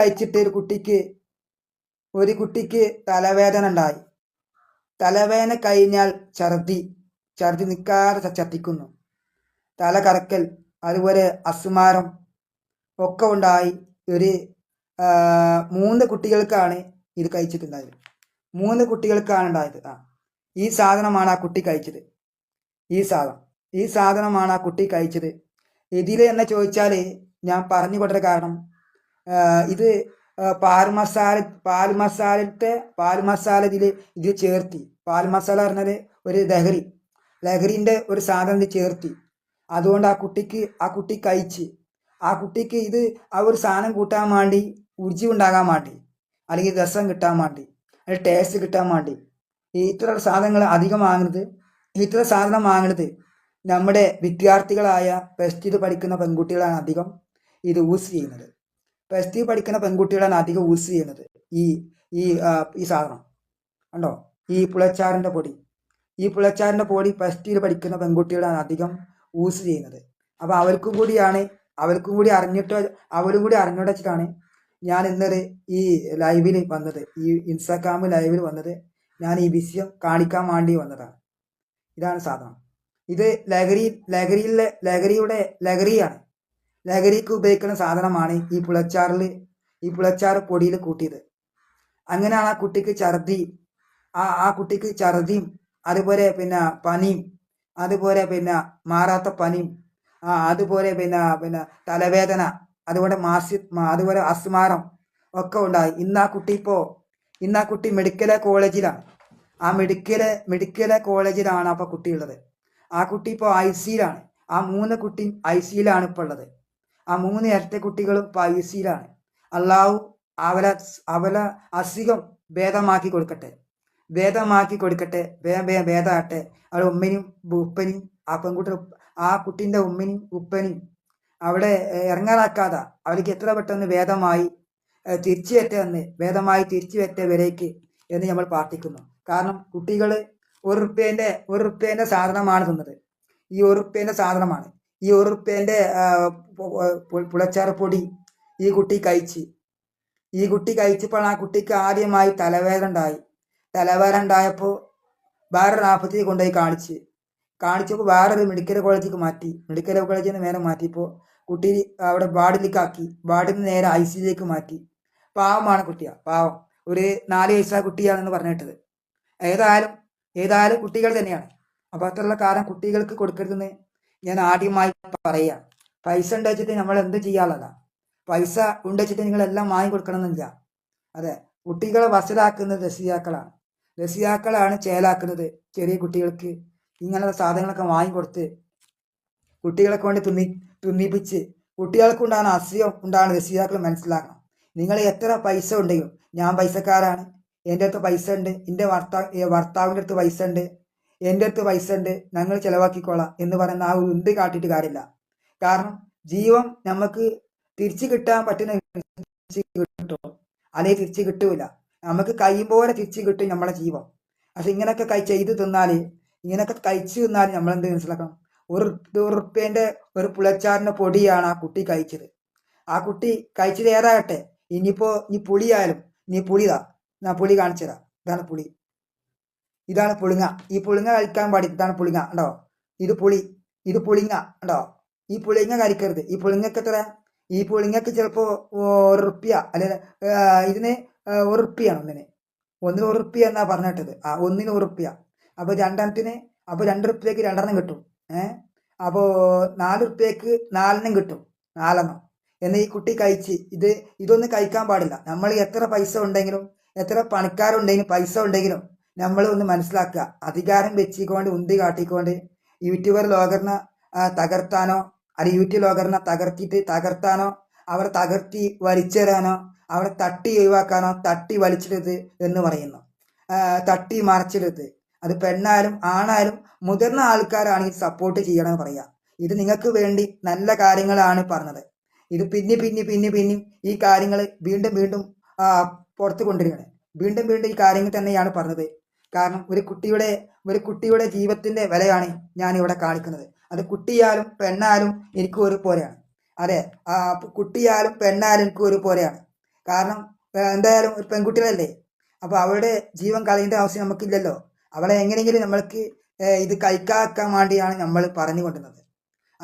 കഴിച്ചിട്ട് ഒരു കുട്ടിക്ക് ഒരു കുട്ടിക്ക് തലവേദന ഉണ്ടായി. തലവേദന കഴിഞ്ഞാൽ ഛർദി ഛർദി നിൽക്കാതെ ചത്തിക്കുന്നു തല കറക്കൽ അതുപോലെ അസുമാരം ഒക്കെ ഉണ്ടായി. ഒരു മൂന്ന് കുട്ടികൾക്കാണ് ഇത് കഴിച്ചിട്ടുണ്ടായത്. മൂന്ന് കുട്ടികൾക്കാണ് ഉണ്ടായത്. ആ ഈ സാധനമാണ് ആ കുട്ടി കഴിച്ചത്. ഈ സാധനം ഈ സാധനമാണ് ആ കുട്ടി കഴിച്ചത്. ഇതിൽ എന്ന് ചോദിച്ചാൽ ഞാൻ പറഞ്ഞു കൊടുത്ത കാരണം ഇത് പാൽ മസാല പാൽ മസാലത്തെ പാൽ മസാല ഇതിൽ ഇതിൽ ചേർത്തി. പാൽ മസാല പറഞ്ഞാൽ ഒരു ലഹരി. ലഹരിന്റെ ഒരു സാധനം ഇത് ചേർത്തി. അതുകൊണ്ട് ആ കുട്ടിക്ക് ആ കുട്ടി കഴിച്ച്. ആ കുട്ടിക്ക് ഇത് ആ ഒരു സാധനം കൂട്ടാൻ വേണ്ടി ഊർജം ഉണ്ടാകാൻ വേണ്ടി അല്ലെങ്കിൽ രസം കിട്ടാൻ വേണ്ടി അല്ലെങ്കിൽ ടേസ്റ്റ് കിട്ടാൻ വേണ്ടി. ഇത്ര സാധനങ്ങൾ അധികം വാങ്ങുന്നത് ഇത്ര സാധനം വാങ്ങുന്നത് നമ്മുടെ വിദ്യാർത്ഥികളായ പ്ലസ് ടു പഠിക്കുന്ന പെൺകുട്ടികളാണ് അധികം ഇത് യൂസ് ചെയ്യുന്നത്. പ്ലസ് ടു പഠിക്കുന്ന പെൺകുട്ടികളാണ് അധികം യൂസ് ചെയ്യുന്നത്. ഈ ഈ ഈ സാധനം. കണ്ടോ? ഈ പുളച്ചാറിന്റെ പൊടി. ഈ പുളച്ചാറിന്റെ പൊടി പ്ലസ് ടുയിൽ പഠിക്കുന്ന പെൺകുട്ടികളാണ് അധികം യൂസ് ചെയ്യുന്നത്. അപ്പോൾ അവർക്കും കൂടിയാണ് അവർക്കും കൂടി അറിഞ്ഞിട്ട് അവരും കൂടി അറിഞ്ഞിട്ട് വെച്ചിട്ടാണ് ഞാൻ ഇന്നലെ ഈ ലൈവിൽ വന്നത് ഈ ഇൻസ്റ്റാഗ്രാം ലൈവിൽ വന്നത് ഞാൻ ഈ വിഷയം കാണിക്കാൻ വേണ്ടി വന്നതാണ്. ഇതാണ് സാധനം. ഇത് ലഹരി ലഹരിയിലെ ലഹരിയുടെ ലഹരിയാണ്. ലഹരിക്ക് ഉപയോഗിക്കുന്ന സാധനമാണ് ഈ പുളച്ചാറിൽ ഈ പുളച്ചാറ് പൊടിയിൽ കൂട്ടിയത്. അങ്ങനെയാണ് ആ കുട്ടിക്ക് ഛർദി ആ ആ കുട്ടിക്ക് ഛർദിയും അതുപോലെ പിന്നെ പനിയും അതുപോലെ പിന്നെ മാറാത്ത പനിയും ആ അതുപോലെ പിന്നെ പിന്നെ തലവേദന അതുപോലെ മാസി അതുപോലെ അസ്മാരം ഒക്കെ ഉണ്ടായി. ഇന്ന് ആ കുട്ടി ഇപ്പോൾ ഇന്ന് ആ കുട്ടി മെഡിക്കൽ കോളേജിലാണ്. ആ മെഡിക്കൽ മെഡിക്കൽ കോളേജിലാണ് അപ്പോൾ കുട്ടിയുള്ളത്. ആ കുട്ടി ഇപ്പോൾ ഐ സിയിലാണ്. ആ മൂന്ന് കുട്ടി ഐ സിയിലാണ് ഇപ്പോൾ ഉള്ളത്. ആ മൂന്ന് ഇരട്ട കുട്ടികളും പായുസിയിലാണ് അള്ളാഹു അവല അവല അസുഖം ഭേദമാക്കി കൊടുക്കട്ടെ. ഭേദമാക്കി കൊടുക്കട്ടെ. വേഗം ഭേദമാകട്ടെ അവിടെ ഉമ്മനും ഉപ്പനും ആ പെൺകുട്ടി ആ കുട്ടീന്റെ ഉമ്മനും ഉപ്പനും അവിടെ ഇറങ്ങാറാക്കാതെ അവർക്ക് എത്ര പെട്ടെന്ന് ഭേദമായി തിരിച്ചു വരട്ടെന്ന് ഭേദമായി തിരിച്ചു വരട്ടെ എന്ന് നമ്മൾ പ്രാർത്ഥിക്കുന്നു. കാരണം കുട്ടികൾ ഒരു റുപ്യേന്റെ ഒരു റുപ്യേന്റെ സാധനമാണ് തിന്നത്. ഈ ഒരു റുപ്യേന്റെ സാധനമാണ്. ഈ ഉറുപ്പേന്റെ പുളച്ചാർപ്പൊടി ഈ കുട്ടി കഴിച്ച്. ഈ കുട്ടി കഴിച്ചപ്പോൾ ആ കുട്ടിക്ക് ആദ്യമായി തലവേദന ഉണ്ടായി. തലവേദന ഉണ്ടായപ്പോൾ വേറൊരു ആഫത്തിൽ കൊണ്ടുപോയി കാണിച്ച്. കാണിച്ചപ്പോൾ വേറൊരു മെഡിക്കൽ കോളേജിലേക്ക് മാറ്റി. മെഡിക്കൽ കോളേജിൽ നിന്ന് നേരെ മാറ്റിയപ്പോൾ കുട്ടി അവിടെ വാർഡിലേക്ക് ആക്കി വാർഡിൽ നിന്ന് നേരെ ഐ സിയിലേക്ക് മാറ്റി. പാവമാണ് കുട്ടിയാ പാവം. ഒരു നാല് വയസ്സായ കുട്ടിയാണെന്ന് പറഞ്ഞിട്ടത്. ഏതായാലും ഏതായാലും കുട്ടികൾ തന്നെയാണ്. അപ്പോൾ അത്രയുള്ള കാരണം കുട്ടികൾക്ക് കൊടുക്കരുതെന്ന് ഞാൻ ആദ്യമായി പറയുക പൈസ ഉണ്ട് വെച്ചിട്ട് നമ്മൾ എന്ത് ചെയ്യാനുള്ളതാ? പൈസ ഉണ്ട് വെച്ചിട്ട് നിങ്ങളെല്ലാം വാങ്ങി കൊടുക്കണമെന്നില്ല അതെ കുട്ടികളെ വസലാക്കുന്നത് രസിയാക്കളാണ്. രസിയാക്കളാണ് ചേലാക്കുന്നത് ചെറിയ കുട്ടികൾക്ക്. ഇങ്ങനത്തെ സാധനങ്ങളൊക്കെ വാങ്ങിക്കൊടുത്ത് കുട്ടികളെ കൊണ്ട് തുന്നി തുന്നിപ്പിച്ച് കുട്ടികൾക്ക് ഉണ്ടാകുന്ന അസുഖം ഉണ്ടാകുന്ന രസിയാക്കൾ മനസ്സിലാക്കണം. നിങ്ങൾ എത്ര പൈസ ഉണ്ടെങ്കിലും ഞാൻ പൈസക്കാരാണ്. എന്റെ അടുത്ത് പൈസ ഉണ്ട് എന്റെ ഭർത്താവ് ഭർത്താവിന്റെ അടുത്ത് പൈസ ഉണ്ട്. എന്റെ അടുത്ത് പൈസ ഉണ്ട് ഞങ്ങൾ ചിലവാക്കിക്കോളാം എന്ന് പറയുന്ന ആ ഉണ്ട് കാട്ടിയിട്ട് കാര്യമില്ല. കാരണം ജീവൻ നമുക്ക് തിരിച്ചു കിട്ടാൻ പറ്റുന്ന കിട്ടും. അതേ തിരിച്ചു കിട്ടൂല. നമുക്ക് കൈ പോലെ തിരിച്ചു കിട്ടും നമ്മളെ ജീവൻ. പക്ഷെ ഇങ്ങനെയൊക്കെ കൈ ചെയ്ത് തിന്നാൽ ഇങ്ങനെയൊക്കെ കഴിച്ചു തിന്നാൽ നമ്മൾ എന്ത് മനസ്സിലാക്കണം? ഒരു ഉറുപ്പേന്റെ ഒരു പുളച്ചാറിന്റെ പൊടിയാണ് ആ കുട്ടി കഴിച്ചത്. ആ കുട്ടി കഴിച്ചത് ഏതാകട്ടെ? ഇനിയിപ്പോൾ നീ പുളിയായാലും നീ പുളിതാ. ഞാൻ പുളി കാണിച്ചു തരാം ഇതാണ് പുളി. ഇതാണ് പുളിങ്ങ. ഈ പുളിങ്ങ കഴിക്കാൻ പാടില്ല ഇതാണ് പുളിങ്ങ. ഉണ്ടോ ഇത് പുളി. ഇത് പുളിങ്ങ. ഉണ്ടോ ഈ പുളിങ്ങ കഴിക്കരുത് ഈ പുളിങ്ങക്ക് എത്ര ഈ പുളിങ്ങക്ക് ചിലപ്പോൾ ഒരു റുപ്യ. അല്ലെ ഇതിന് ഒരു റുപ്യാണ് ഒന്നിന് ഒന്നിന് ഒരു റുപ്യ എന്നാ പറഞ്ഞിട്ടത് ആ ഒന്നിന് ഒരു റുപ്യ. അപ്പോൾ രണ്ടെണ്ണത്തിന് അപ്പോൾ രണ്ട് റുപ്യക്ക് രണ്ടെണ്ണം കിട്ടും. ഏഹ് അപ്പോൾ നാല് റുപ്യക്ക് നാലെണ്ണം കിട്ടും. നാലെണ്ണം. എന്ന് ഈ കുട്ടി കഴിച്ച്. ഇത് ഇതൊന്നും കഴിക്കാൻ പാടില്ല. നമ്മൾ എത്ര പൈസ ഉണ്ടെങ്കിലും എത്ര പണിക്കാരുണ്ടെങ്കിലും പൈസ ഉണ്ടെങ്കിലും നമ്മൾ ഒന്ന് മനസ്സിലാക്കുക. അധികാരം വെച്ചിക്കൊണ്ട് ഉന്തി കാട്ടിക്കൊണ്ട് യൂട്യൂബർ ലോകറിനെ തകർത്താനോ അല്ലെങ്കിൽ യൂട്യൂബ് ലോകറിനെ തകർത്തിട്ട് തകർത്താനോ അവരെ തകർത്തി വലിച്ചെറിയാനോ അവരെ തട്ടി ഒഴിവാക്കാനോ തട്ടി വലിച്ചിടരുത് എന്ന് പറയുന്നു. തട്ടി മറച്ചിടരുത്. അത് പെണ്ണായാലും ആണായാലും മുതിർന്ന ആൾക്കാരാണെങ്കിൽ സപ്പോർട്ട് ചെയ്യണമെന്ന് പറയാം. ഇത് നിങ്ങൾക്ക് വേണ്ടി നല്ല കാര്യങ്ങളാണ് പറഞ്ഞത്. ഇത് പിന്നെ പിന്നെ പിന്നെ പിന്നെ ഈ കാര്യങ്ങൾ വീണ്ടും വീണ്ടും പുറത്ത് കൊണ്ടുവരികയാണ്. വീണ്ടും വീണ്ടും ഈ കാര്യങ്ങൾ തന്നെയാണ് പറഞ്ഞത്. കാരണം ഒരു കുട്ടിയുടെ ഒരു കുട്ടിയുടെ ജീവിതത്തിന്റെ വിലയാണ് ഞാൻ ഇവിടെ കാണിക്കുന്നത്. അത് കുട്ടിയാലും പെണ്ണാലും എനിക്ക് ഒരു പോലെയാണ്. അതെ കുട്ടിയാലും പെണ്ണാലും എനിക്ക് ഒരു പോലെയാണ്. കാരണം എന്തായാലും ഒരു പെൺകുട്ടികളല്ലേ? അപ്പോൾ അവളുടെ ജീവൻ കളയേണ്ട ആവശ്യം നമുക്കില്ലല്ലോ. അവളെ എങ്ങനെയെങ്കിലും നമ്മൾക്ക് ഇത് കഴിക്കാക്കാൻ വേണ്ടിയാണ് നമ്മൾ പറഞ്ഞു കൊണ്ടുവന്നത്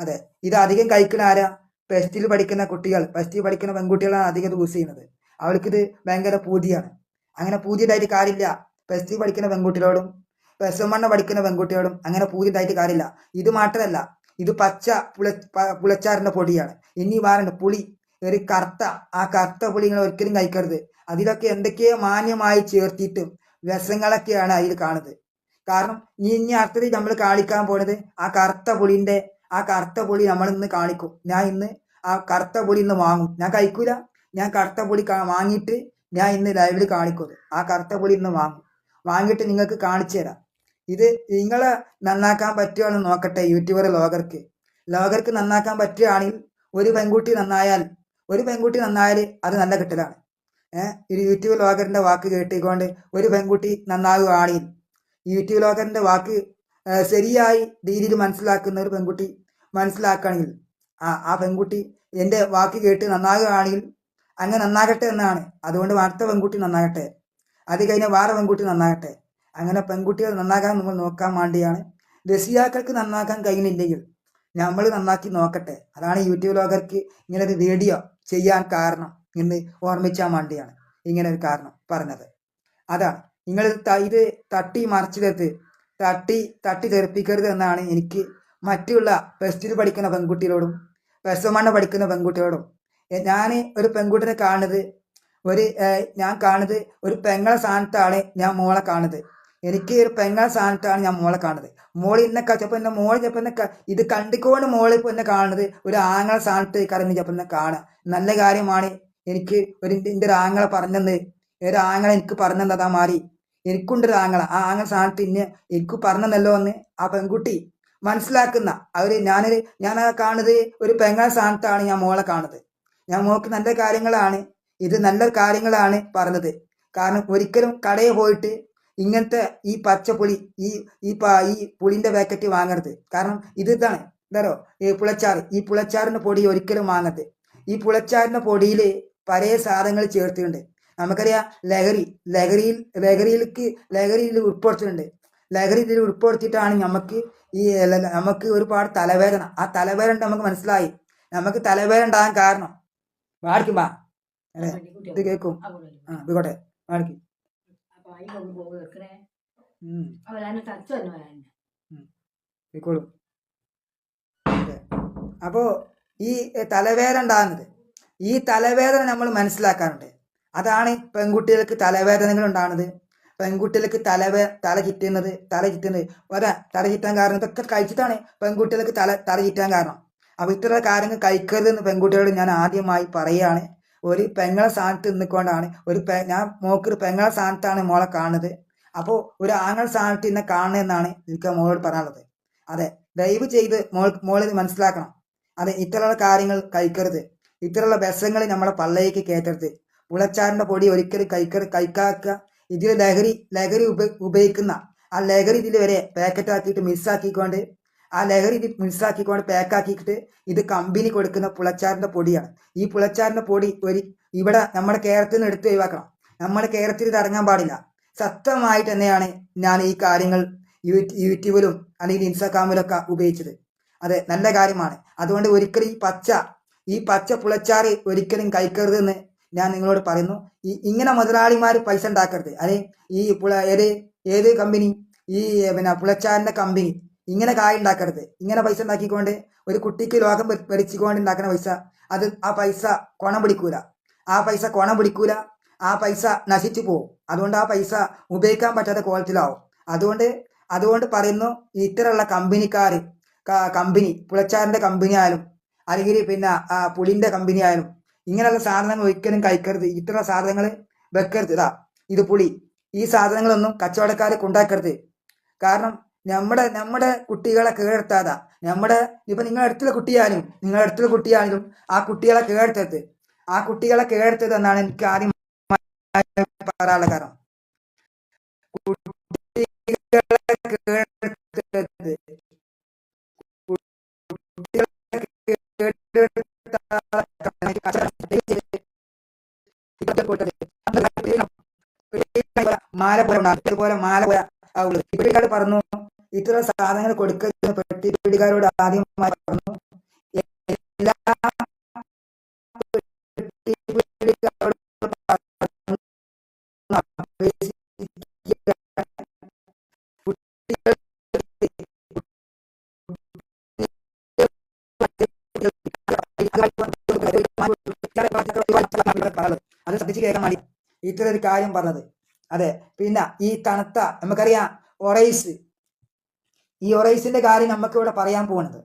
അതെ ഇത് അധികം കഴിക്കുന്ന ആരാ? പ്ലസ് ടുവിൽ പഠിക്കുന്ന കുട്ടികൾ ടു പഠിക്കുന്ന പെൺകുട്ടികളാണ് അധികം യൂസ് ചെയ്യുന്നത്. അവൾക്കിത് ഭയങ്കര പൂതിയാണ്. അങ്ങനെ പൂതിയതായിട്ട് കാര്യമില്ല. പ്ലസ് ടു പഠിക്കുന്ന പെൺകുട്ടികളോടും പ്ലസ് വൺ പഠിക്കുന്ന പെൺകുട്ടികളോടും അങ്ങനെ പൂതിയതായിട്ട് കാര്യമില്ല. ഇത് മാത്രമല്ല ഇത് പച്ച പുള പുളച്ചാറിന്റെ പൊടിയാണ്. ഇനി വാറുണ്ട് പുളി ഒരു കറുത്ത ആ കറുത്ത പുളി നിങ്ങൾ ഒരിക്കലും കഴിക്കരുത്. അതിലൊക്കെ എന്തൊക്കെയോ മാന്യമായി ചേർത്തിട്ട് രസങ്ങളൊക്കെയാണ് അതിൽ കാണുന്നത്. കാരണം ഇനി ഇനി അടുത്തത് നമ്മൾ കാണിക്കാൻ പോണത് ആ കറുത്ത പുളിന്റെ ആ കറുത്ത പുളി നമ്മൾ ഇന്ന് കാണിക്കും. ഞാൻ ഇന്ന് ആ കറുത്ത പുളി ഇന്ന് വാങ്ങും. ഞാൻ കഴിക്കൂല. ഞാൻ കറുത്ത പുളി വാങ്ങിയിട്ട് ഞാൻ ഇന്ന് ലൈവിൽ കാണിക്കും ആ കറുത്ത പുളി ഇന്ന് വാങ്ങും. വാങ്ങിയിട്ട് നിങ്ങൾക്ക് കാണിച്ചു തരാം. ഇത് നിങ്ങളെ നന്നാക്കാൻ പറ്റുകയാണെന്ന് നോക്കട്ടെ യൂട്യൂബർ ലോകർക്ക്. ലോകർക്ക് നന്നാക്കാൻ പറ്റുകയാണെങ്കിൽ ഒരു പെൺകുട്ടി നന്നായാൽ ഒരു പെൺകുട്ടി നന്നായാൽ അത് നല്ല കിട്ടലാണ്. ഏഹ് ഒരു യൂട്യൂബ് ലോകറിന്റെ വാക്ക് കേട്ടിക്കൊണ്ട് ഒരു പെൺകുട്ടി നന്നാവുകയാണെങ്കിൽ യൂട്യൂബ് ലോകറിന്റെ വാക്ക് ശരിയായി രീതിയിൽ മനസ്സിലാക്കുന്ന ഒരു പെൺകുട്ടി മനസ്സിലാക്കുകയാണെങ്കിൽ ആ ആ പെൺകുട്ടി എന്റെ വാക്ക് കേട്ട് നന്നാകുകയാണെങ്കിൽ അങ്ങനെ നന്നാകട്ടെ എന്നാണ്. അതുകൊണ്ട് അടുത്ത പെൺകുട്ടി നന്നാകട്ടെ. അത് കഴിഞ്ഞാൽ വേറെ പെൺകുട്ടി നന്നാകട്ടെ. അങ്ങനെ പെൺകുട്ടികൾ നന്നാകാൻ നമ്മൾ നോക്കാൻ വേണ്ടിയാണ്. രക്ഷിതാക്കൾക്ക് നന്നാക്കാൻ കഴിയുന്നില്ലെങ്കിൽ നമ്മൾ നന്നാക്കി നോക്കട്ടെ. അതാണ് യൂട്യൂബ് ലോകർക്ക് ഇങ്ങനെ ഒരു വീഡിയോ ചെയ്യാൻ കാരണം എന്ന് ഓർമ്മിച്ചാൻ വേണ്ടിയാണ് ഇങ്ങനെ ഒരു കാരണം പറഞ്ഞത്. അതാണ്. നിങ്ങൾ ഇത് തട്ടി മറിച്ചിടരുത്. തട്ടി തട്ടി തെറിപ്പിക്കരുത് എന്നാണ് എനിക്ക് മറ്റുള്ള പ്ലസ് ടു പഠിക്കുന്ന പെൺകുട്ടികളോടും പ്ലസ് വണ്ണ് പഠിക്കുന്ന പെൺകുട്ടികളോടും. ഞാൻ ഒരു പെൺകുട്ടിനെ കാണുന്നത് ഒരു ഞാൻ കാണുന്നത് ഒരു പെങ്ങളെ സ്ഥാനത്താണ് ഞാൻ മോളെ കാണുന്നത്. എനിക്ക് ഒരു പെങ്ങളെ സ്ഥാനത്താണ് ഞാൻ മോളെ കാണുന്നത്. മോൾ ഇന്നെ ചിലപ്പോൾ എന്നെ മോൾ ചിലപ്പോൾ ഇത് കണ്ടിക്കൊണ്ട് മോൾ ഇപ്പോൾ എന്നെ കാണുന്നത് ഒരു ആങ്ങളെ സ്ഥാനത്ത് കറങ്ങി ചിലപ്പോൾ എന്നെ കാണുക നല്ല കാര്യമാണ് എനിക്ക് ഒരു എന്റെ ഒരു ആങ്ങളെ പറഞ്ഞത് ഒരു ആങ്ങളെ എനിക്ക് പറഞ്ഞത് അതാ മാറി. എനിക്കുണ്ട് ഒരു ആങ്ങളെ. ആ ആങ്ങളെ സ്ഥാനത്ത് ഇന്നെ എനിക്ക് പറഞ്ഞതല്ലോ എന്ന് ആ പെൺകുട്ടി മനസ്സിലാക്കുന്ന. അവർ ഞാനൊരു ഞാൻ കാണുന്നത് ഒരു പെങ്ങളെ സ്ഥാനത്താണ് ഞാൻ മോളെ കാണുന്നത്. ഞാൻ മോക്ക് നല്ല കാര്യങ്ങളാണ്. ഇത് നല്ല കാര്യങ്ങളാണ് പറഞ്ഞത്. കാരണം ഒരിക്കലും കടയിൽ പോയിട്ട് ഇങ്ങനത്തെ ഈ പച്ചപ്പുളി ഈ ഈ ഈ പുളിന്റെ പാക്കറ്റ് വാങ്ങരുത്. കാരണം ഇത് ഇതാണ്. എന്താറോ ഈ പുളച്ചാറ്. ഈ പുളച്ചാറിന്റെ പൊടി ഒരിക്കലും വാങ്ങരുത്. ഈ പുളച്ചാറിന്റെ പൊടിയിൽ പഴയ സാധനങ്ങൾ ചേർത്തിട്ടുണ്ട്. നമുക്കറിയാം ലഹരി. ലഹരിയിൽ ലഹരിയിലേക്ക് ലഹരിയിൽ ഉൾപ്പെടുത്തിയിട്ടുണ്ട്. ലഹരി ഇതിൽ ഉൾപ്പെടുത്തിയിട്ടാണ് നമുക്ക് ഈ നമുക്ക് ഒരുപാട് തലവേദന. ആ തലവേദന നമുക്ക് മനസ്സിലായി. നമുക്ക് തലവേദന ഉണ്ടാകാൻ കാരണം. വാടിക്കുമ്പോ അല്ലേ? ഇത് കേൾക്കും ആ അപ്പൊ അവരാണ് തച്ചു തന്നെ അപ്പോൾ ഈ തലവേദന ഉണ്ടാകുന്നത്. ഈ തലവേദന നമ്മൾ മനസ്സിലാക്കാറുണ്ട്. അതാണ് പെൺകുട്ടികൾക്ക് തലവേദനകൾ ഉണ്ടാകുന്നത്. പെൺകുട്ടികൾക്ക് തലവേ തല ചുറ്റുന്നത് തല ചുറ്റുന്നത്. ഒരാ തല ചുറ്റാൻ കാരണം ഇതൊക്കെ കഴിച്ചിട്ടാണ് പെൺകുട്ടികൾക്ക് തല തല ചുറ്റാൻ കാരണം. അപ്പോൾ ഇത്ര കാര്യങ്ങൾ കഴിക്കരുതെന്ന് പെൺകുട്ടികളോട് ഞാൻ ആദ്യമായി പറയുകയാണ്. ഒരു പെങ്ങളെ സ്ഥാനത്ത് നിന്നുകൊണ്ടാണ് ഒരു പെ ഞാൻ മോക്കൊരു പെങ്ങളെ സ്ഥാനത്താണ് മോളെ കാണുന്നത്. അപ്പോൾ ഒരു ആങ്ങൾ സ്ഥാനത്ത് എന്നെ കാണണമെന്നാണ് എനിക്ക് മോളോട് പറയാനുള്ളത്. അതെ ദയവ് ചെയ്ത് മോൾ മോളിത് മനസ്സിലാക്കണം. അതെ ഇത്തരമുള്ള കാര്യങ്ങൾ കഴിക്കരുത്. ഇത്തരമുള്ള വിഷങ്ങൾ നമ്മളെ പള്ളയിലേക്ക് കയറ്റരുത്. ഉളച്ചാറിന്റെ പൊടി ഒരിക്കലും കഴിക്കരു കഴിക്കാക്കുക ഇതിൽ ലഹരി ലഹരി ഉപ ഉപയോഗിക്കുന്ന ആ ലഹരി ഇതിൽ വരെ പാക്കറ്റ് ആക്കിയിട്ട് മിസ്സാക്കിക്കൊണ്ട് ആ ലഹരി ഇത് മിസ്സാക്കിക്കൊണ്ട് പാക്കാക്കിയിട്ട് ഇത് കമ്പനി കൊടുക്കുന്ന പുളച്ചാറിന്റെ പൊടിയാണ്. ഈ പുളച്ചാറിന്റെ പൊടി ഒരു ഇവിടെ നമ്മുടെ കേരളത്തിൽ നിന്ന് എടുത്ത് ഒഴിവാക്കണം. നമ്മുടെ കേരളത്തിൽ ഇത് ഇറങ്ങാൻ പാടില്ല. സത്യമായിട്ട് തന്നെയാണ് ഞാൻ ഈ കാര്യങ്ങൾ യൂട്യൂബിലും അല്ലെങ്കിൽ ഇൻസ്റ്റാഗ്രാമിലൊക്കെ ഉപയോഗിച്ചത്. അതെ നല്ല കാര്യമാണ്. അതുകൊണ്ട് ഒരിക്കലും ഈ പച്ച ഈ പച്ച പുളച്ചാറ് ഒരിക്കലും കഴിക്കരുതെന്ന് ഞാൻ നിങ്ങളോട് പറയുന്നു. ഈ ഇങ്ങനെ മുതലാളിമാർ പൈസ ഉണ്ടാക്കരുത്. അല്ലെ? ഈ പുള ഏത് ഏത് കമ്പനി ഈ പിന്നെ പുളച്ചാറിന്റെ കമ്പനി ഇങ്ങനെ കായ ഉണ്ടാക്കരുത് ഇങ്ങനെ പൈസ ഉണ്ടാക്കിക്കൊണ്ട് ഒരു കുട്ടിക്ക് ലോകം ഭരിച്ചുകൊണ്ട് ഉണ്ടാക്കുന്ന പൈസ അത് ആ പൈസ കൊണം പിടിക്കൂല. ആ പൈസ കൊണം പിടിക്കൂല ആ പൈസ നശിച്ചു പോവും. അതുകൊണ്ട് ആ പൈസ ഉപയോഗിക്കാൻ പറ്റാത്ത കോളത്തിലാവും അതുകൊണ്ട് അതുകൊണ്ട് പറയുന്നു ഇത്തരമുള്ള കമ്പനിക്കാർ കമ്പനി പുളച്ചാറിന്റെ കമ്പനി ആയാലും അല്ലെങ്കിൽ പിന്നെ പുളിന്റെ കമ്പനി ആയാലും ഇങ്ങനെയുള്ള സാധനങ്ങൾ ഒരിക്കലും കഴിക്കരുത്. ഇത്തരം സാധനങ്ങൾ വെക്കരുത്. ഇതാ ഇത് പുളി. ഈ സാധനങ്ങളൊന്നും കച്ചവടക്കാരെ കൊണ്ടാക്കരുത് കാരണം നമ്മുടെ നമ്മുടെ കുട്ടികളെ കീഴടത്താതാ നമ്മുടെ ഇപ്പൊ നിങ്ങളുടെ അടുത്തുള്ള കുട്ടിയാലും നിങ്ങളുടെ അടുത്തുള്ള കുട്ടിയാലും ആ കുട്ടികളെ കീഴടത്തരുത് ആ കുട്ടികളെ കീഴടത്തരുത് എന്നാണ് എനിക്ക് ആദ്യം പറയാനുള്ള കാരണം. കുട്ടികളെ കീഴടത്തരുത് കുട്ടികളെ കീഴടത്താതെ കൊടുക്കരുത് മാല പോലെ ഉണ്ടാകും ഇതുപോലെ മാല പോലെ ആവുള്ളത് പെട്ടിക്കാട് പറഞ്ഞു ഇത്തരം സാധനങ്ങൾ കൊടുക്കുന്ന പെട്ടി പീടികാരോട് ആദ്യമായി പറഞ്ഞു. എല്ലാ അത് ശ്രദ്ധിച്ച് കേൾക്കാൻ വേണ്ടി ഇത്ര ഒരു കാര്യം പറഞ്ഞത്. അതെ പിന്നെ ഈ തണുത്ത നമുക്കറിയാം ഒറൈസ് ഈ ഒറൈസിന്റെ കാര്യം നമുക്ക് ഇവിടെ പറയാൻ പോകുന്നത്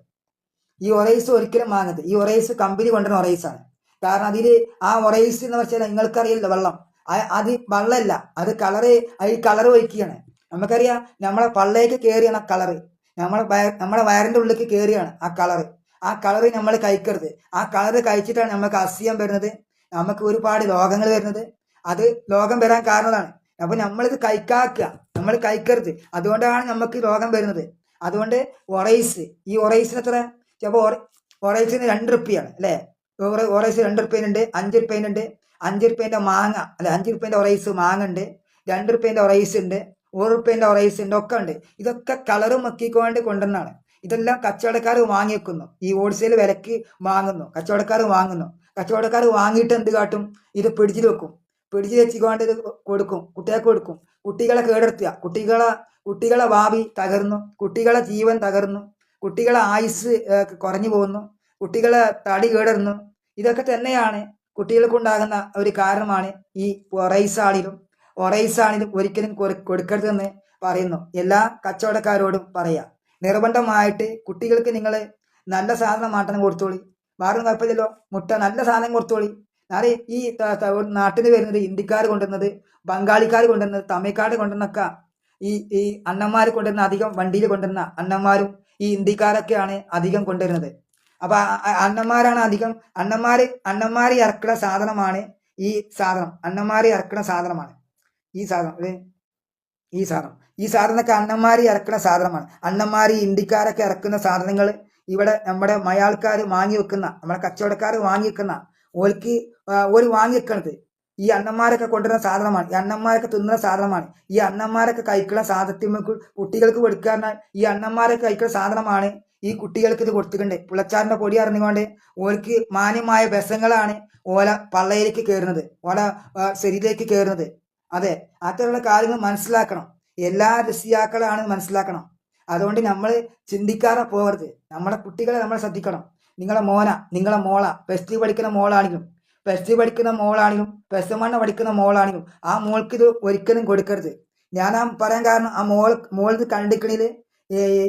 ഈ ഒറൈസ് ഒരിക്കലും വാങ്ങരുത്. ഈ ഒറൈസ് കമ്പനി കൊണ്ടുവരുന്ന ഒറൈസാണ്. കാരണം അതിൽ ആ ഒറൈസ് എന്ന് വെച്ചാൽ നിങ്ങൾക്കറിയില്ല വെള്ളം. അത് വെള്ളമല്ല അത് കളറ് അതിൽ കളർ ഒഴിക്കുകയാണ്. നമുക്കറിയാം നമ്മളെ പള്ളേക്ക് കയറിയാണ് ആ കളറ്. നമ്മളെ വയർ നമ്മളെ വയറിന്റെ ഉള്ളിലേക്ക് കയറിയാണ് ആ കളറ്. ആ കളറ് നമ്മൾ കഴിക്കരുത്. ആ കളറ് കഴിച്ചിട്ടാണ് നമുക്ക് അസുഖം വരുന്നത്. നമുക്ക് ഒരുപാട് രോഗങ്ങൾ വരുന്നത്. അത് രോഗം വരാൻ കാരണമാണ് അപ്പൊ നമ്മളിത് കഴിക്കാക്കുക. നമ്മൾ കഴിക്കരുത്. അതുകൊണ്ടാണ് നമുക്ക് രോഗം വരുന്നത്. അതുകൊണ്ട് ഒറൈസ്. ഈ ഒറൈസിന് എത്ര? ചിലപ്പോൾ ഒറൈസിന് രണ്ട് റുപ്പിയാണ് അല്ലേ? ഒറ- ഒറൈസ് രണ്ട് റുപ്യനുണ്ട് അഞ്ച് റുപ്യനുണ്ട് അഞ്ച് റുപ്യന്റെ മാങ്ങ അല്ല അഞ്ച് റുപ്യന്റെ ഒറൈസ് മാങ്ങ ഉണ്ട് രണ്ട് റുപ്യന്റെ ഒറൈസ് ഉണ്ട് ഒരു റുപ്യന്റെ ഒറൈസ് ഉണ്ട് ഒക്കെ ഉണ്ട്. ഇതൊക്കെ കളറ് മക്കിക്കൊണ്ട് കൊണ്ടുവന്നാണ്. ഇതെല്ലാം കച്ചവടക്കാർ വാങ്ങി വെക്കുന്നു ഈ ഹോൾസെയിൽ വിലക്ക് വാങ്ങുന്നു കച്ചവടക്കാർ വാങ്ങുന്നു. കച്ചവടക്കാർ വാങ്ങിയിട്ട് എന്ത് കാട്ടും? ഇത് പിടിച്ചു വെക്കും. പിടിച്ചു വെച്ചുകൊണ്ട് ഇത് കൊടുക്കും കുട്ടികൾക്ക് കൊടുക്കും. കുട്ടികളെ കേടെടുത്തുക കുട്ടികളെ കുട്ടികളെ ഭാവി തകർന്നു കുട്ടികളെ ജീവൻ തകർന്നു കുട്ടികളെ ആയുസ് കുറഞ്ഞു പോകുന്നു കുട്ടികളെ തടി കേടർന്നു ഇതൊക്കെ തന്നെയാണ് കുട്ടികൾക്കുണ്ടാകുന്ന ഒരു കാരണമാണ് ഈ ഒറൈസാണിലും ഒറൈസാണിലും ഒരിക്കലും കൊര- കൊടുക്കരുതെന്ന് പറയുന്നു. എല്ലാ കച്ചവടക്കാരോടും പറയാം നിർബന്ധമായിട്ട് കുട്ടികൾക്ക് നിങ്ങൾ നല്ല സാധനം മാറ്റം കൊടുത്തോളി. വേറെ കുഴപ്പമില്ലല്ലോ മുട്ട നല്ല സാധനം കൊടുത്തോളി. നാളെ ഈ നാട്ടിൽ വരുന്നത് ഹിന്ദിക്കാർ കൊണ്ടുവന്നത് ബംഗാളിക്കാർ കൊണ്ടുവന്നത് തമിഴ്ക്കാർ കൊണ്ടുവന്നൊക്കെ ഈ ഈ അണ്ണന്മാർ കൊണ്ടുവരുന്ന അധികം വണ്ടിയിൽ കൊണ്ടുവരുന്ന അണ്ണന്മാരും ഈ ഇന്ത്യക്കാരൊക്കെയാണ് അധികം കൊണ്ടുവരുന്നത്. അപ്പൊ അണ്ണന്മാരാണ് അധികം. അണ്ണന്മാര് അണ്ണന്മാര് ഇറക്കുന്ന സാധനമാണ് ഈ സാധനം. അണ്ണന്മാര് ഇറക്കുന്ന സാധനമാണ്. ഈ സാധനം ഈ സാധനം. ഈ സാധനമൊക്കെ അണ്ണന്മാര് ഇറക്കുന്ന സാധനമാണ്. അണ്ണന്മാര് ഇന്ത്യക്കാരൊക്കെ ഇറക്കുന്ന സാധനങ്ങൾ ഇവിടെ നമ്മുടെ മയാൾക്കാർ വാങ്ങി വെക്കുന്ന നമ്മുടെ കച്ചവടക്കാർ വാങ്ങി വെക്കുന്ന ഓൽക്ക് ഓര് വാങ്ങി വെക്കണത് ഈ അണ്ണന്മാരൊക്കെ കൊണ്ടുവരുന്ന സാധനമാണ്. ഈ അണ്ണന്മാരൊക്കെ തിന്നുന്ന സാധനമാണ്. ഈ അണ്ണന്മാരൊക്കെ കഴിക്കുന്ന സാധനത്തിമ്മക്ക് കുട്ടികൾക്ക് കൊടുക്കാറിന് ഈ അണ്ണന്മാരൊക്കെ കഴിക്കുന്ന സാധനമാണ് ഈ കുട്ടികൾക്ക് ഇത് കൊടുത്തിട്ടുണ്ട്. പുളച്ചാറിന്റെ പൊടി അറിഞ്ഞുകൊണ്ട് ഓർക്ക് മാന്യമായ വിഷങ്ങളാണ് ഓല പള്ളയിലേക്ക് കയറുന്നത്. ഓല ശരീരത്തിലേക്ക് കയറുന്നത്. അതെ അത്തരമുള്ള കാര്യങ്ങൾ മനസ്സിലാക്കണം. എല്ലാ രസിയാക്കളാണ് മനസ്സിലാക്കണം. അതുകൊണ്ട് നമ്മൾ ചിന്തിക്കാതെ പോകരുത്. നമ്മുടെ കുട്ടികളെ നമ്മൾ ശ്രദ്ധിക്കണം. നിങ്ങളെ മോന നിങ്ങളെ മോള പ്ലസ് ടു പഠിക്കുന്ന മോളാണെങ്കിലും. പ്ലസ് ടു പഠിക്കുന്ന മോളാണെങ്കിലും പ്ലസ് വൺ പഠിക്കുന്ന മോളാണെങ്കിലും ആ മോൾക്ക് ഇത് ഒരിക്കലും കൊടുക്കരുത്. ഞാൻ ആ പറയാൻ കാരണം ആ മോൾ ഇത് കണ്ടിക്കണിൽ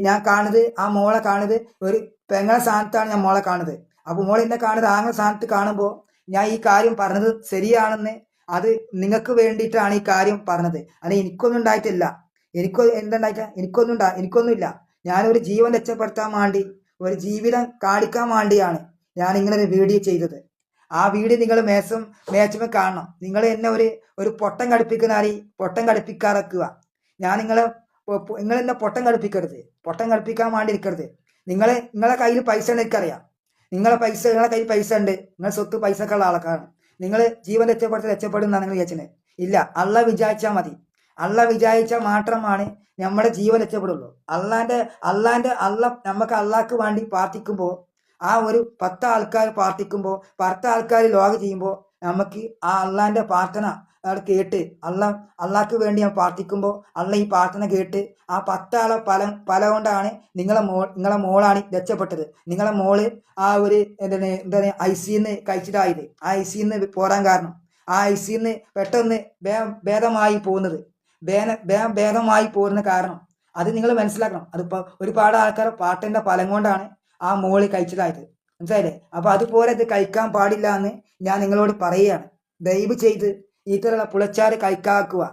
ഞാൻ കാണുന്നത് ആ മോളെ കാണുന്നത് ഒരു പെങ്ങളെ സ്ഥാനത്താണ് ഞാൻ മോളെ കാണുന്നത്. അപ്പൊ മോൾ എന്നെ കാണുന്നത് ആങ്ങളെ സ്ഥാനത്ത് കാണുമ്പോൾ ഞാൻ ഈ കാര്യം പറഞ്ഞത് ശരിയാണെന്ന് അത് നിങ്ങൾക്ക് വേണ്ടിയിട്ടാണ് ഈ കാര്യം പറഞ്ഞത്. അത് എനിക്കൊന്നും ഉണ്ടായിട്ടില്ല. എനിക്കൊ എന്തുണ്ടായിട്ട? എനിക്കൊന്നും ഉണ്ടാ എനിക്കൊന്നുമില്ല. ഞാനൊരു ജീവൻ രക്ഷപ്പെടുത്താൻ വേണ്ടി ഒരു ജീവിതം കാണിക്കാൻ വേണ്ടിയാണ് ഞാൻ ഇങ്ങനെ ഒരു വീഡിയോ ചെയ്തത്. ആ വീട് നിങ്ങൾ മേസം മേച്ചമേ കാണണം. നിങ്ങൾ എന്നെ ഒരു ഒരു പൊട്ടം കടുപ്പിക്കുന്ന ആരി പൊട്ടം കടുപ്പിക്കാറക്കുക. ഞാൻ നിങ്ങളെ നിങ്ങൾ എന്നെ പൊട്ടം കടുപ്പിക്കരുത്. പൊട്ടം കടുപ്പിക്കാൻ വേണ്ടി ഇരിക്കരുത് നിങ്ങളെ കയ്യിൽ പൈസ ഉണ്ട് എനിക്കറിയാം. നിങ്ങളെ പൈസ നിങ്ങളെ കയ്യിൽ പൈസ ഉണ്ട്. നിങ്ങൾ സ്വത്ത് പൈസ ഒക്കെ ഉള്ള ആൾക്കാരാണ് നിങ്ങൾ ജീവൻ രക്ഷപ്പെടുത്തി രക്ഷപ്പെടുന്ന നിങ്ങൾ വിചാരിച്ചത്. ഇല്ല അള്ള വിചാരിച്ചാൽ മതി. അള്ള വിചാരിച്ചാൽ മാത്രമാണ് നമ്മുടെ ജീവൻ രക്ഷപ്പെടുള്ളൂ. അള്ളാന്റെ അള്ളാന്റെ അള്ള നമുക്ക് അള്ളാക്ക് വേണ്ടി പ്രാർത്ഥിക്കുമ്പോൾ ആ ഒരു പത്ത് ആൾക്കാർ പ്രാർത്ഥിക്കുമ്പോൾ പത്ത് ആൾക്കാർ ലോക ചെയ്യുമ്പോൾ നമുക്ക് ആ അള്ളാന്റെ പ്രാർത്ഥന കേട്ട് അള്ള അള്ളാക്ക് വേണ്ടി ഞാൻ പ്രാർത്ഥിക്കുമ്പോൾ അള്ള ഈ പ്രാർത്ഥന കേട്ട് ആ പത്താളെ ഫലം ഫലം കൊണ്ടാണ് നിങ്ങളെ മോൾ നിങ്ങളെ മോളാണ് രക്ഷപ്പെട്ടത്. നിങ്ങളെ മോൾ ആ ഒരു എന്താണ് എന്താണ് ഐ സിന്ന് കഴിച്ചിട്ടായത്. ആ ഐ സിന്ന് പോരാൻ കാരണം. ആ ഐ സിന്ന് പെട്ടെന്ന് ഭേദമായി പോകുന്നത്. ഭേദ ഭേദമായി പോകുന്ന കാരണം. അത് നിങ്ങൾ മനസ്സിലാക്കണം. അതിപ്പോൾ ഒരുപാട് ആൾക്കാർ പാട്ടിന്റെ ഫലം കൊണ്ടാണ് ആ മോൾ കഴിച്ചതായത്. മനസ്സിലായില്ലേ? അപ്പൊ അതുപോലെ ഇത് കഴിക്കാൻ പാടില്ല എന്ന് ഞാൻ നിങ്ങളോട് പറയുകയാണ്. ദയവ് ചെയ്ത് ഇത്തരമുള്ള പുളച്ചാറ് കഴിക്കാക്കുക.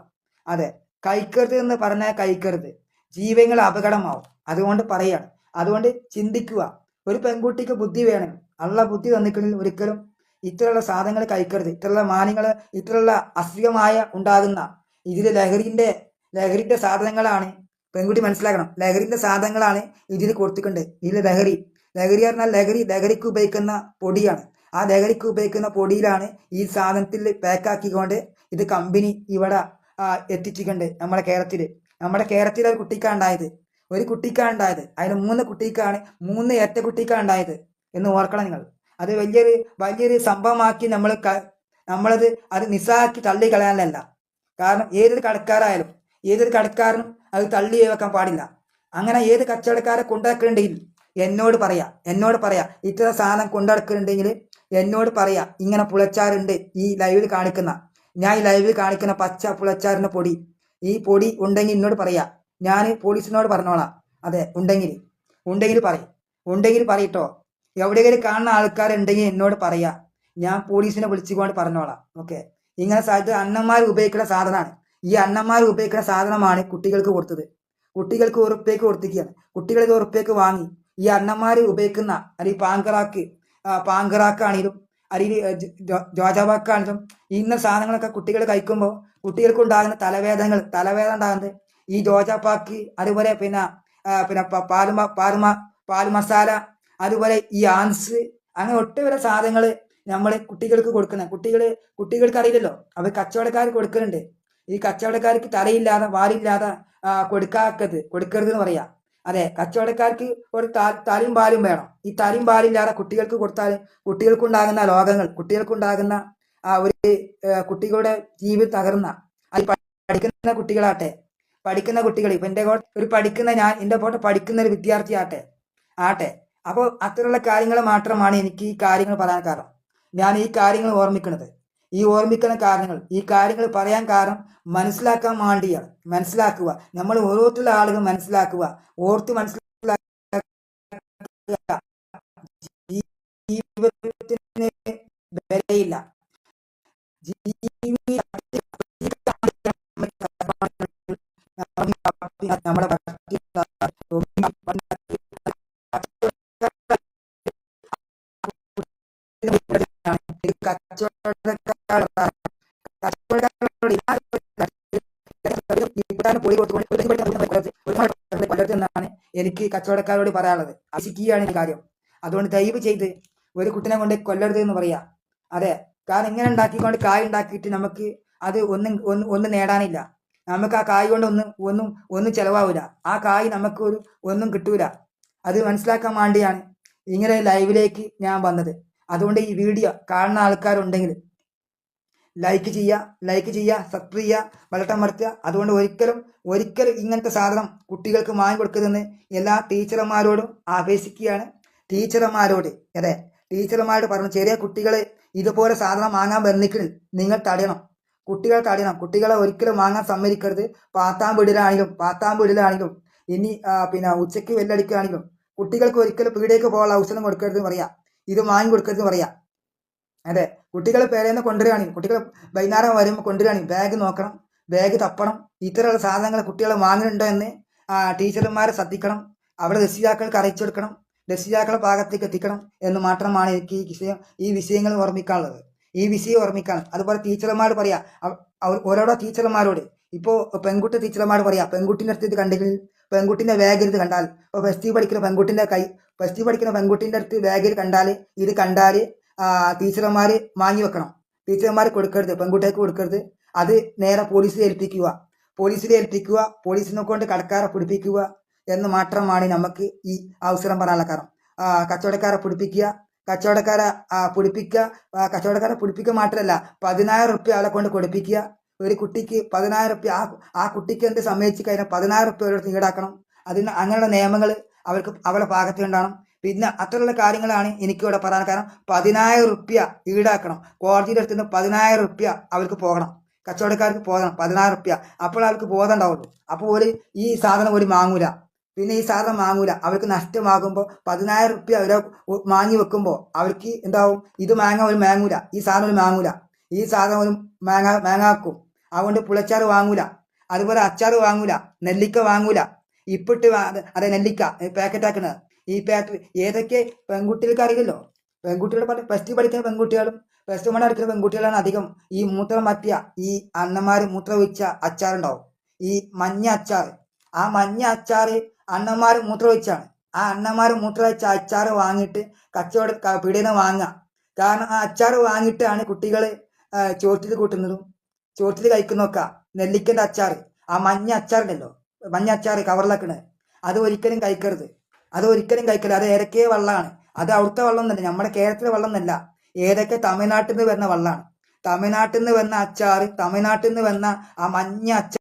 അതെ കഴിക്കരുത് എന്ന് പറഞ്ഞാൽ കഴിക്കരുത്. ജീവങ്ങൾ അപകടമാവും. അതുകൊണ്ട് പറയാണ് അതുകൊണ്ട് ചിന്തിക്കുക. ഒരു പെൺകുട്ടിക്ക് ബുദ്ധി വേണം. അള്ള ബുദ്ധി തന്നിക്കണിൽ ഒരിക്കലും ഇത്തരമുള്ള സാധനങ്ങൾ കഴിക്കരുത്. ഇത്തരമുള്ള മാനങ്ങൾ ഇത്തരമുള്ള അസുഖമായ ഉണ്ടാകുന്ന ഇതിൽ ലഹരിന്റെ ലഹരിന്റെ സാധനങ്ങളാണ് പെൺകുട്ടി മനസ്സിലാക്കണം. ലഹരിന്റെ സാധനങ്ങളാണ് ഇതിൽ കൊടുത്തിട്ടുണ്ട്. ഇതിൽ ലഹരി. ലഹരി പറഞ്ഞാൽ ലഹരി ലഹരിക്ക് ഉപയോഗിക്കുന്ന പൊടിയാണ്. ആ ലഹരിക്ക് ഉപയോഗിക്കുന്ന പൊടിയിലാണ് ഈ സാധനത്തിൽ പാക്കാക്കിക്കൊണ്ട് ഇത് കമ്പനി ഇവിടെ എത്തിച്ചിട്ടുണ്ട് നമ്മുടെ കേരളത്തിൽ നമ്മുടെ കേരളത്തിൽ ഒരു കുട്ടിക്കാണ് ഉണ്ടായത്. ഒരു കുട്ടിക്കാണ് ഉണ്ടായത്. അതിന് മൂന്ന് കുട്ടിക്കാണ് മൂന്ന് ഏറ്റ കുട്ടിക്കാണ് ഉണ്ടായത് എന്ന് ഓർക്കണം നിങ്ങൾ. അത് വലിയൊരു വലിയൊരു സംഭവമാക്കി നമ്മൾ നമ്മളത് അത് നിസ്സാക്കി തള്ളി കളയാനല്ല. കാരണം ഏതൊരു കടക്കാരായാലും ഏതൊരു കടക്കാരനും അത് തള്ളി വെക്കാൻ പാടില്ല. അങ്ങനെ ഏത് കച്ചവടക്കാരെ കൊണ്ടാക്കുന്നുണ്ടെങ്കിൽ എന്നോട് പറയാ എന്നോട് പറയാ ഇത്ര സാധനം കൊണ്ടെടുക്കുന്നുണ്ടെങ്കിൽ എന്നോട് പറയാ ഇങ്ങനെ പുളച്ചാറുണ്ട് ഈ ലൈവിൽ കാണിക്കുന്ന. ഞാൻ ഈ ലൈവിൽ കാണിക്കുന്ന പച്ച പുളച്ചാറിന്റെ പൊടി. ഈ പൊടി ഉണ്ടെങ്കിൽ എന്നോട് പറയാ ഞാൻ പോലീസിനോട് പറഞ്ഞോളാം. അതെ ഉണ്ടെങ്കിൽ. ഉണ്ടെങ്കിൽ പറയും. ഉണ്ടെങ്കിൽ പറയട്ടോ. എവിടെയെങ്കിലും കാണുന്ന ആൾക്കാരുണ്ടെങ്കിൽ എന്നോട് പറയാ. ഞാൻ പോലീസിനെ വിളിച്ചുകൊണ്ട് പറഞ്ഞോളാം. ഓക്കെ. ഇങ്ങനെ സാധ്യത അണ്ണന്മാർ ഉപയോഗിക്കുന്ന സാധനമാണ്. ഈ അണ്ണന്മാർ ഉപയോഗിക്കുന്ന സാധനമാണ് കുട്ടികൾക്ക് കൊടുത്തത്. കുട്ടികൾക്ക് ഉറപ്പേക്ക് കൊടുത്തിരിക്കുകയാണ്. കുട്ടികൾക്ക് ഉറപ്പേക്ക് വാങ്ങി. ഈ അണ്ണന്മാര് ഉപയോഗിക്കുന്ന അല്ലെങ്കിൽ പാങ്കറാക്ക് പാങ്കറാക്കാണെങ്കിലും അല്ലെങ്കിൽ ജോജാബാക്കാണെങ്കിലും ഇന്ന സാധനങ്ങളൊക്കെ കുട്ടികൾ കഴിക്കുമ്പോൾ കുട്ടികൾക്ക് ഉണ്ടാകുന്ന തലവേദനകൾ തലവേദന ഉണ്ടാകുന്നത് ഈ ജോജാപ്പാക്ക് അതുപോലെ പിന്നെ പിന്നെ പാലുമ പാലുമ പാൽ മസാല അതുപോലെ ഈ ആൻസ് അങ്ങനെ ഒട്ടേറെ സാധനങ്ങൾ നമ്മൾ കുട്ടികൾക്ക് കൊടുക്കുന്നത് കുട്ടികൾ കുട്ടികൾക്ക് അറിയില്ലല്ലോ അവർ കച്ചവടക്കാർ കൊടുക്കുന്നുണ്ട് ഈ കച്ചവടക്കാർക്ക് തലയില്ലാതെ വാലില്ലാതെ ആ, കൊടുക്കാക്കത് കൊടുക്കരുത് എന്ന് പറയാ. അതെ കച്ചവടക്കാർക്ക് ഒരു തലയും പാലും വേണം. ഈ തലയും പാലില്ലാതെ കുട്ടികൾക്ക് കൊടുത്താൽ കുട്ടികൾക്കുണ്ടാകുന്ന രോഗങ്ങൾ കുട്ടികൾക്കുണ്ടാകുന്ന ആ ഒരു കുട്ടികളുടെ ജീവിതം തകർന്ന അത് പഠിക്കുന്ന കുട്ടികളാട്ടെ പഠിക്കുന്ന കുട്ടികൾ ഇപ്പൊ എന്റെ ഒരു പഠിക്കുന്ന ഞാൻ എന്റെ കൂടെ പഠിക്കുന്ന ഒരു വിദ്യാർത്ഥി ആട്ടെ ആട്ടെ അപ്പോൾ അത്തരമുള്ള കാര്യങ്ങൾ മാത്രമാണ് എനിക്ക് ഈ കാര്യങ്ങൾ പറയാൻ കാരണം. ഞാൻ ഈ കാര്യങ്ങൾ ഓർമ്മിക്കുന്നത്. ഈ ഓർമ്മിക്കുന്ന കാരണങ്ങൾ ഈ കാര്യങ്ങൾ പറയാൻ കാരണം മനസ്സിലാക്കാൻ വേണ്ടിയാണ്. മനസ്സിലാക്കുക. നമ്മൾ ഓരോരുത്തരുടെ ആളുകൾ മനസ്സിലാക്കുക. ഓർത്ത് മനസ്സിലാക്കുക. ജീവിതത്തിന് വിലയില്ല. നമ്മുടെ കച്ചവടക്കാരാണ് പോയി കൊണ്ടുവന്നാണ് എനിക്ക് കച്ചവടക്കാരോട് പറയാനുള്ളത്. ഈ കാര്യം. അതുകൊണ്ട് ദയവ് ചെയ്ത് ഒരു കുട്ടിനെ കൊണ്ട് കൊല്ലരുത് എന്ന് പറയാ. അതെ കാരണം ഇങ്ങനെ ഉണ്ടാക്കിക്കൊണ്ട് കായ് ഉണ്ടാക്കിയിട്ട് നമുക്ക് അത് ഒന്നും ഒന്ന് ഒന്നും നേടാനില്ല. നമുക്ക് ആ കായ് കൊണ്ട് ഒന്നും ഒന്നും ഒന്നും ചെലവാവില്ല ആ കായ് നമുക്ക് ഒരു ഒന്നും കിട്ടൂല. അത് മനസ്സിലാക്കാൻ വേണ്ടിയാണ് ഇങ്ങനെ ലൈവിലേക്ക് ഞാൻ വന്നത്. അതുകൊണ്ട് ഈ വീഡിയോ കാണുന്ന ആൾക്കാരുണ്ടെങ്കിൽ ലൈക്ക് ചെയ്യുക ലൈക്ക് ചെയ്യുക സബ്സ്ക്രൈബ് ചെയ്യുക വളട്ടമർത്തുക അതുകൊണ്ട് ഒരിക്കലും ഒരിക്കലും ഇങ്ങനത്തെ സാധനം കുട്ടികൾക്ക് വാങ്ങി കൊടുക്കരുതെന്ന് എല്ലാ ടീച്ചർമാരോടും അപേക്ഷിക്കുകയാണ് ടീച്ചർമാരോട് അതെ ടീച്ചർമാരോട് പറഞ്ഞു ചെറിയ കുട്ടികൾ ഇതുപോലെ സാധനം വാങ്ങാൻ വന്നിക്കണിൽ നിങ്ങൾ തടയണം. കുട്ടികൾ തടയണം. കുട്ടികളെ ഒരിക്കലും വാങ്ങാൻ സമ്മതിക്കരുത്. പാത്താം വീടിലാണെങ്കിലും പാത്താം വീടിലാണെങ്കിലും ഇനി പിന്നെ ഉച്ചയ്ക്ക് വെല്ലടിക്കുകയാണെങ്കിലും കുട്ടികൾക്ക് ഒരിക്കലും പീടിയേക്ക് പോകാനുള്ള അവസരം കൊടുക്കരുതെന്ന് പറയാം. ഇത് വാങ്ങി കൊടുക്കരുതെന്ന് പറയാം. അതെ. കുട്ടികൾ പേരേന്ന് കൊണ്ടുവരികയാണെങ്കിൽ കുട്ടികൾ വൈകുന്നേരം വരുമ്പോൾ കൊണ്ടുവരികയാണെങ്കിൽ ബാഗ് നോക്കണം ബാഗ് തപ്പണം ഇത്തരമുള്ള സാധനങ്ങൾ കുട്ടികൾ വാങ്ങുന്നുണ്ടോ എന്ന് ടീച്ചർമാരെ ശ്രദ്ധിക്കണം അവിടെ രക്ഷിതാക്കൾക്ക് അറിയിച്ചു കൊടുക്കണം രക്ഷിതാക്കളുടെ ഭാഗത്തേക്ക് എത്തിക്കണം എന്ന് മാത്രമാണ് എനിക്ക് ഈ വിഷയം ഈ വിഷയങ്ങൾ ഓർമ്മിക്കാനുള്ളത്. ഈ വിഷയം ഓർമ്മിക്കണം. അതുപോലെ ടീച്ചർമാർ പറയാ ഓരോരോ ടീച്ചർമാരോട് ഇപ്പോൾ പെൺകുട്ടി ടീച്ചർമാർ പറയാ പെൺകുട്ടിന്റെ അടുത്ത് ഇത് കണ്ടെങ്കിൽ പെൺകുട്ടിന്റെ ബാഗ് ഇത് കണ്ടാൽ ഇപ്പോൾ ടു പഠിക്കുന്ന പെൺകുട്ടിന്റെ കൈ ടു പഠിക്കുന്ന പെൺകുട്ടിന്റെ അടുത്ത് ബാഗിൽ കണ്ടാൽ ഇത് കണ്ടാൽ ടീച്ചർമാർ വാങ്ങി വെക്കണം. ടീച്ചർമാർ കൊടുക്കരുത് പെൺകുട്ടികൾക്ക് കൊടുക്കരുത്. അത് നേരെ പോലീസിൽ ഏൽപ്പിക്കുക. പോലീസിൽ ഏൽപ്പിക്കുക പോലീസിനെ കൊണ്ട് കടക്കാരെ പിടിപ്പിക്കുക എന്ന് മാത്രമാണ് നമുക്ക് ഈ അവസരം പറയാനുള്ള കാരണം. കച്ചവടക്കാരെ പിടിപ്പിക്കുക കച്ചവടക്കാരെ പിടിപ്പിക്കുക കച്ചവടക്കാരെ പിടിപ്പിക്കുക മാത്രമല്ല പതിനായിരം റുപ്യ അവളെ കൊണ്ട് കൊടുപ്പിക്കുക. ഒരു കുട്ടിക്ക് പതിനായിരം റുപ്യ ആ ആ കുട്ടിക്ക് എന്ത് സമ്മതിച്ച് കഴിഞ്ഞാൽ പതിനായിരം റുപ്യ ഒരിടത്ത് ഈടാക്കണം. അതിന് അങ്ങനെയുള്ള നിയമങ്ങൾ അവർക്ക് അവരുടെ ഭാഗത്തുണ്ടാവണം പിന്നെ അത്തരമുള്ള കാര്യങ്ങളാണ് എനിക്കിവിടെ പറയാൻ കാരണം പതിനായിരം റുപ്യ ഈടാക്കണം. കോടതിയുടെ അടുത്ത് നിന്ന് പതിനായിരം റുപ്യ അവർക്ക് പോകണം. കച്ചവടക്കാർക്ക് പോകണം പതിനായിരം റുപ്യ. അപ്പോൾ അവർക്ക് ബോധം ഉണ്ടാവുള്ളൂ. അപ്പോൾ ഒരു ഈ സാധനം ഒരു വാങ്ങൂല. പിന്നെ ഈ സാധനം വാങ്ങൂല. അവർക്ക് നഷ്ടമാകുമ്പോൾ പതിനായിരം റുപ്യ അവരെ വാങ്ങി വെക്കുമ്പോൾ അവർക്ക് എന്താവും? ഇത് മാങ്ങ ഒരു മാങ്ങൂല. ഈ സാധനം ഒരു മാങ്ങൂല. ഈ സാധനം ഒരു മാങ്ങ മാങ്ങാക്കും. അതുകൊണ്ട് പുളച്ചാർ വാങ്ങൂല. അതുപോലെ അച്ചാർ വാങ്ങൂല. നെല്ലിക്ക വാങ്ങൂല. ഇപ്പിട്ട് അതെ നെല്ലിക്ക പാക്കറ്റ് ആക്കുന്നത്. ഈ പാറ്റ് ഏതൊക്കെ പെൺകുട്ടികൾക്ക് അറിയില്ലല്ലോ? പ്ലസ് ടു പഠിക്കുന്ന പെൺകുട്ടികളും പ്ലസ് ടു പഠിക്കുന്ന പെൺകുട്ടികളാണ് അധികം. ഈ മൂത്രം മറ്റിയ ഈ അണ്ണന്മാർ മൂത്രം ഒഴിച്ച അച്ചാറുണ്ടാവും ഈ മഞ്ഞ അച്ചാർ. ആ മഞ്ഞ അച്ചാറ് അണ്ണന്മാർ മൂത്ര ഒഴിച്ചാണ്. ആ അണ്ണന്മാർ മൂത്രം വെച്ച അച്ചാറ് വാങ്ങിയിട്ട് കച്ചവട ക- വാങ്ങാം കാരണം ആ അച്ചാർ വാങ്ങിയിട്ടാണ് കുട്ടികൾ ചോറ്റിൽ കൂട്ടുന്നതും ചോറ്റിൽ കഴിക്കുന്നൊക്കെ നെല്ലിക്കന്റെ അച്ചാർ ആ മഞ്ഞ അച്ചാറുണ്ടല്ലോ മഞ്ഞ അച്ചാർ കവറിലാക്കണ അത് ഒരിക്കലും കഴിക്കരുത്. അത് ഒരിക്കലും കഴിക്കില്ല. അത് ഏതൊക്കെ വെള്ളമാണ്. അത് അവിടുത്തെ വെള്ളം തന്നെ നമ്മുടെ കേരളത്തിലെ വെള്ളം എന്നല്ല ഏതൊക്കെ തമിഴ്നാട്ടിൽ നിന്ന് വരുന്ന വെള്ളമാണ്. തമിഴ്നാട്ടിൽ നിന്ന് വന്ന അച്ചാർ തമിഴ്നാട്ടിൽ നിന്ന് വന്ന ആ മഞ്ഞ അച്ചാർ